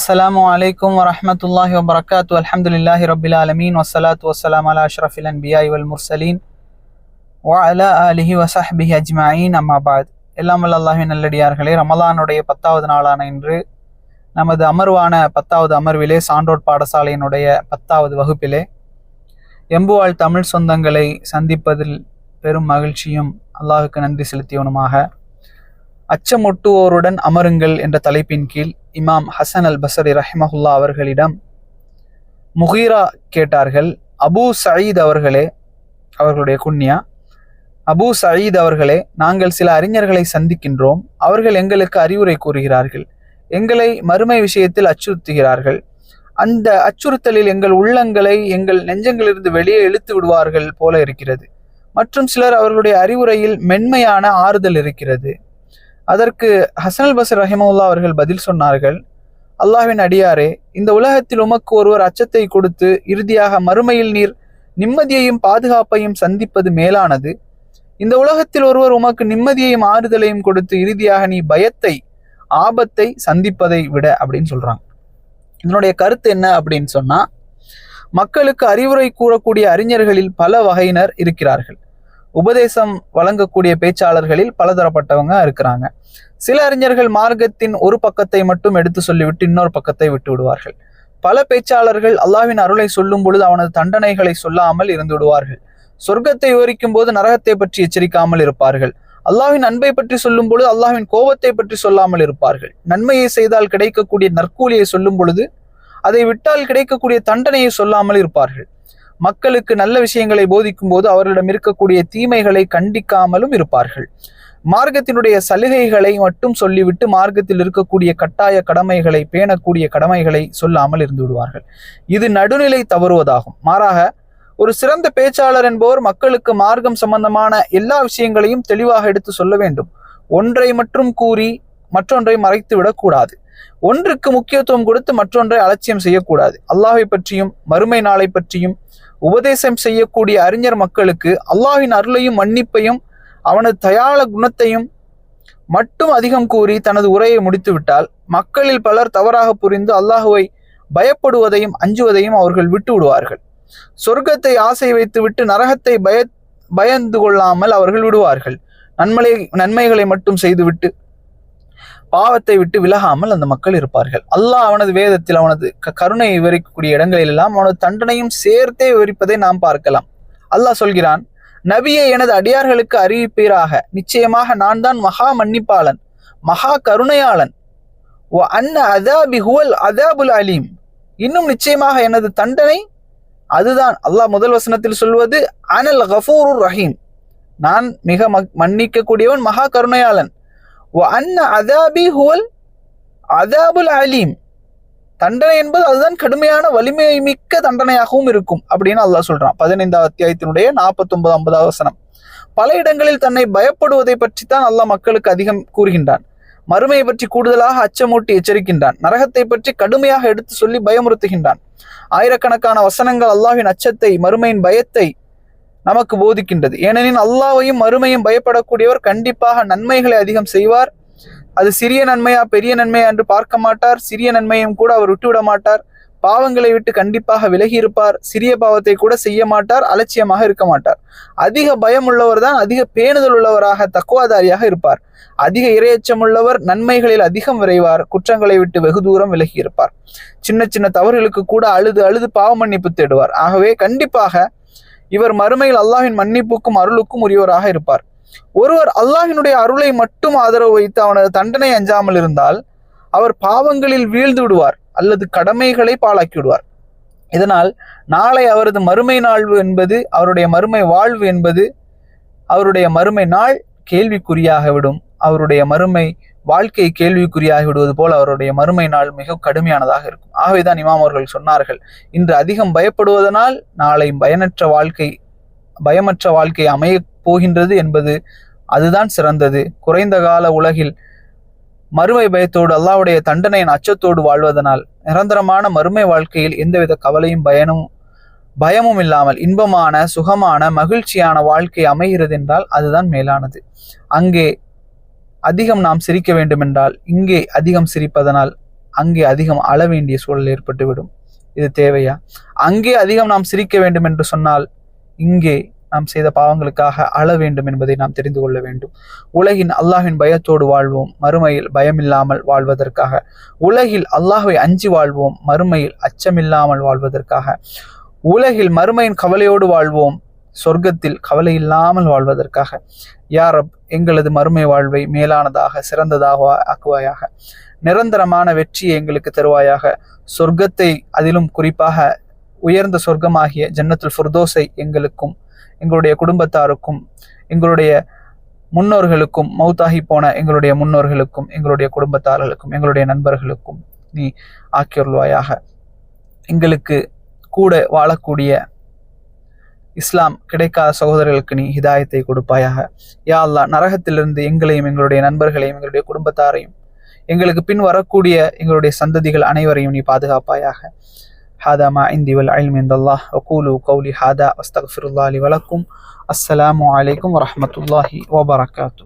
அஸ்லாம் வலைக்கம் வரமத்துல்லாஹி வபரகாத்து அலமதுல்லாஹி ரபில் ஆலமீன் வசலாத் வசலாம் அலா அஷ்ரஃபில் அன்பியா இவல் முர்சலீன் வா அலா அலிஹி வசஹ்பிஹி அஜ்மாயின் அம்மாபாத் எல்லாம் அல்லாஹி நல்லடியார்களே ரமலானுடைய பத்தாவது நாளான இன்று நமது அமர்வான பத்தாவது அமர்விலே சான்றோர் பாடசாலையினுடைய பத்தாவது வகுப்பிலே எம்புவாழ் தமிழ் சொந்தங்களை சந்திப்பதில் பெரும் மகிழ்ச்சியும் அல்லாஹுக்கு நன்றி செலுத்தியவனுமாக அச்சமொட்டுவோருடன் அமருங்கள் என்ற தலைப்பின் கீழ் இமாம் ஹசன் அல் பசரி ரஹிமஹுல்லா அவர்களிடம் முகீரா கேட்டார்கள். அபூ சயீத் அவர்களே அவர்களுடைய குன்யா அபூ சயீத் அவர்களே நாங்கள் சில அறிஞர்களை சந்திக்கின்றோம். அவர்கள் எங்களுக்கு அறிவுரை கூறுகிறார்கள். எங்களை மறுமை விஷயத்தில் அச்சுறுத்துகிறார்கள். அந்த அச்சுறுத்தலில் எங்கள் உள்ளங்களை எங்கள் நெஞ்சங்களிலிருந்து வெளியே இழுத்து விடுவார்கள் போல இருக்கிறது. மற்றும் சிலர் அவர்களுடைய அறிவுரையில் மென்மையான ஆறுதல் இருக்கிறது. அதற்கு ஹசனல் பசர் ரஹிமுல்லா அவர்கள் பதில் சொன்னார்கள் அல்லாஹ்வின் அடியாரே இந்த உலகத்தில் உமக்கு ஒருவர் அச்சத்தை கொடுத்து இறுதியாக மறுமையில் நீர் நிம்மதியையும் பாதுகாப்பையும் சந்திப்பது மேலானது. இந்த உலகத்தில் ஒருவர் உமக்கு நிம்மதியையும் ஆறுதலையும் கொடுத்து இறுதியாக நீ பயத்தை ஆபத்தை சந்திப்பதை விட அப்படின்னு சொல்றாங்க. இதனுடைய கருத்து என்ன அப்படின்னு சொன்னா மக்களுக்கு அறிவுரை கூறக்கூடிய அறிஞர்களில் பல வகையினர் இருக்கிறார்கள். உபதேசம் வழங்கக்கூடிய பேச்சாளர்களில் பலதரப்பட்டவங்க இருக்கிறாங்க. சில அறிஞர்கள் மார்க்கத்தின் ஒரு பக்கத்தை மட்டும் எடுத்து சொல்லிவிட்டு இன்னொரு பக்கத்தை விட்டு விடுவார்கள். பல பேச்சாளர்கள் அல்லாவின் அருளை சொல்லும் பொழுது அவனது தண்டனைகளை சொல்லாமல் இருந்து விடுவார்கள். சொர்க்கத்தை விவரிக்கும் போது நரகத்தை பற்றி எச்சரிக்காமல் இருப்பார்கள். அல்லாவின் அன்பை பற்றி சொல்லும் பொழுது அல்லாவின் கோபத்தை பற்றி சொல்லாமல் இருப்பார்கள். நன்மையை செய்தால் கிடைக்கக்கூடிய நற்கூலியை சொல்லும் பொழுது அதை விட்டால் கிடைக்கக்கூடிய தண்டனையை சொல்லாமல் இருப்பார்கள். மக்களுக்கு நல்ல விஷயங்களை போதிக்கும் போது அவர்களிடம் இருக்கக்கூடிய தீமைகளை கண்டிக்காமலும் இருப்பார்கள். மார்க்கத்தினுடைய சலுகைகளை மட்டும் சொல்லிவிட்டு மார்க்கத்தில் இருக்கக்கூடிய கட்டாய கடமைகளை பேணக்கூடிய கடமைகளை சொல்லாமல் இருந்து விடுவார்கள். இது நடுநிலை தவறுவதாகும். மாறாக ஒரு சிறந்த பேச்சாளர் என்பவர் மக்களுக்கு மார்க்கம் சம்பந்தமான எல்லா விஷயங்களையும் தெளிவாக எடுத்து சொல்ல வேண்டும். ஒன்றை மட்டும் கூறி மற்றொன்றை மறைத்து விடக்கூடாது. ஒன்றுக்கு முக்கியத்துவம் கொடுத்து மற்றொன்றை அலட்சியம் செய்யக்கூடாது. அல்லாஹை பற்றியும் மறுமை நாளை பற்றியும் உபதேசம் செய்யக்கூடிய அறிஞர் மக்களுக்கு அல்லாஹின் அருளையும் மன்னிப்பையும் அவனது தயாள குணத்தையும் மட்டும் அதிகம் கூறி தனது உரையை முடித்துவிட்டால் மக்களில் பலர் தவறாக புரிந்து அல்லாஹுவை பயப்படுவதையும் அஞ்சுவதையும் அவர்கள் விட்டு விடுவார்கள் சொர்க்கத்தை ஆசை வைத்துவிட்டு நரகத்தை பய பயந்து கொள்ளாமல் அவர்கள் விடுவார்கள். நன்மலை நன்மைகளை மட்டும் செய்துவிட்டு பாவத்தை விட்டு விலகாமல் அந்த மக்கள் இருப்பார்கள். அல்லாஹ் அவனது வேதத்தில் அவனது க- விவரிக்கக்கூடிய இடங்களில் எல்லாம் அவனது தண்டனையும் சேர்த்தே விவரிப்பதை நாம் பார்க்கலாம். அல்லாஹ் சொல்கிறான் நபியை எனது அடியார்களுக்கு அறிவிப்பீராக. நிச்சயமாக நான் தான் மகா மன்னிப்பாளன் மகா கருணையாளன். ஓ அன்ன அதாபி ஹுவல் அதாபுல் அலீம். இன்னும் நிச்சயமாக எனது தண்டனை அதுதான். அல்லாஹ் முதல் வசனத்தில் சொல்வது அனல் கஃபூருர் ரஹீம். நான் மிக மக்- மன்னிக்கக்கூடியவன் மகா கருணையாளன். ஓ அன்ன அதாபி ஹுவல் அதாபுல் அலீம் தண்டனை என்பது அதுதான் கடுமையான வலிமை மிக்க தண்டனையாகவும் இருக்கும் அப்படின்னு அல்லாஹ் சொல்றான். பதினைந்தாவது அத்தியாயத்தினுடைய நாற்பத்தி ஒன்பது ஐம்பதாவது வசனம். பல இடங்களில் தன்னை பயப்படுவதை பற்றி தான் அல்லாஹ் மக்களுக்கு அதிகம் கூறுகின்றான். மறுமையை பற்றி கூடுதலாக அச்சமூட்டி எச்சரிக்கின்றான். நரகத்தை பற்றி கடுமையாக எடுத்து சொல்லி பயமுறுத்துகின்றான். ஆயிரக்கணக்கான வசனங்கள் அல்லாஹின் அச்சத்தை மறுமையின் பயத்தை நமக்கு போதிக்கின்றது. ஏனெனில் அல்லாவையும் மறுமையும் பயப்படக்கூடியவர் கண்டிப்பாக நன்மைகளை அதிகம் செய்வார். அது சிறிய நன்மையா பெரிய நன்மையா என்று பார்க்க மாட்டார். சிறிய நன்மையும் கூட அவர் விட்டுவிட மாட்டார். பாவங்களை விட்டு கண்டிப்பாக விலகி இருப்பார். சிறிய பாவத்தை கூட செய்ய மாட்டார். அலட்சியமாக இருக்க மாட்டார். அதிக பயம் உள்ளவர் தான் அதிக பேணுதல் உள்ளவராக தக்குவாதாரியாக இருப்பார். அதிக இரையச்சம் உள்ளவர் நன்மைகளில் அதிகம் விரைவார். குற்றங்களை விட்டு வெகு தூரம் விலகி இருப்பார். சின்ன சின்ன தவறுகளுக்கு கூட அழுது அழுது பாவ மன்னிப்பு தேடுவார். ஆகவே கண்டிப்பாக இவர் மறுமையில் அல்லாஹின் மன்னிப்புக்கும் அருளுக்கும் உரியவராக இருப்பார். ஒருவர் அல்லாஹினுடைய அருளை மட்டும் ஆதரவு வைத்து அவனது தண்டனை அஞ்சாமல் இருந்தால் அவர் பாவங்களில் வீழ்ந்து விடுவார் அல்லது கடமைகளை பாழாக்கி விடுவார். இதனால் நாளை அவரது மறுமை நாள்வு என்பது அவருடைய மறுமை வாழ்வு என்பது அவருடைய மறுமை நாள் கேள்விக்குறியாக விடும் அவருடைய மறுமை வாழ்க்கை கேள்விக்குறியாகி விடுவது போல் அவருடைய மறுமை நாள் மிக கடுமையானதாக இருக்கும். ஆகவேதான் இமாம் அவர்கள் சொன்னார்கள் இன்று அதிகம் பயப்படுவதனால் நாளை பயனற்ற வாழ்க்கை பயமற்ற வாழ்க்கை அமையப் போகின்றது என்பது அதுதான் சிறந்தது. குறைந்த கால உலகில் மறுமை பயத்தோடு அல்லாவுடைய தண்டனையின் அச்சத்தோடு வாழ்வதனால் நிரந்தரமான மறுமை வாழ்க்கையில் எந்தவித கவலையும் பயனும் பயமும் இல்லாமல் இன்பமான சுகமான மகிழ்ச்சியான வாழ்க்கை அமைகிறது என்றால் அதுதான் மேலானது. அங்கே அதிகம் நாம் சிரிக்க வேண்டுமென்றால் இங்கே அதிகம் சிரிப்பதனால் அங்கே அதிகம் அழ வேண்டிய சூழல் ஏற்பட்டுவிடும். இது தேவையா? அங்கே அதிகம் நாம் சிரிக்க வேண்டும் என்று சொன்னால் இங்கே நாம் செய்த பாவங்களுக்காக அழ வேண்டும் என்பதை நாம் தெரிந்து கொள்ள வேண்டும். உலகின் அல்லாஹின் பயத்தோடு வாழ்வோம் மறுமையில் பயமில்லாமல் வாழ்வதற்காக. உலகில் அல்லாஹை அஞ்சி வாழ்வோம் மறுமையில் அச்சமில்லாமல் வாழ்வதற்காக. உலகில் மறுமையின் கவலையோடு வாழ்வோம் சொர்க்கத்தில் கவலை இல்லாமல் வாழ்வதற்காக. யாரப் எங்களது மறுமை வாழ்வை மேலானதாக சிறந்ததாக ஆக்குவாயாக. நிரந்தரமான வெற்றியை எங்களுக்கு தருவாயாக. சொர்க்கத்தை அதிலும் குறிப்பாக உயர்ந்த சொர்க்கமாகிய ஜன்னத்துல் ஃபுர்தோஸை எங்களுக்கும் எங்களுடைய குடும்பத்தாருக்கும் எங்களுடைய முன்னோர்களுக்கும் மௌத்தாகி போன எங்களுடைய முன்னோர்களுக்கும் எங்களுடைய குடும்பத்தார்களுக்கும் எங்களுடைய நண்பர்களுக்கும் நீ ஆக்கியுள்வாயாக எங்களுக்கு கூட வாழக்கூடிய இஸ்லாம் கிடைக்காத சகோதரர்களுக்கு நீ ஹிதாயத்தை கொடுப்பாயாக. யா அல்லா நரகத்திலிருந்து எங்களையும் எங்களுடைய நண்பர்களையும் எங்களுடைய குடும்பத்தாரையும் எங்களுக்கு பின் வரக்கூடிய எங்களுடைய சந்ததிகள் அனைவரையும் நீ பாதுகாப்பாயாக. ஹாதா மா இந்தி வல் அல்மிந்தல்லா ஒகூலு கௌலி ஹாதா அஸ்தக்ஃபிருல்லா வழக்கும் வலக்கும். அஸ்ஸலாமு அலைக்கும் வரமத்துல்லாஹி வபரகாத்து.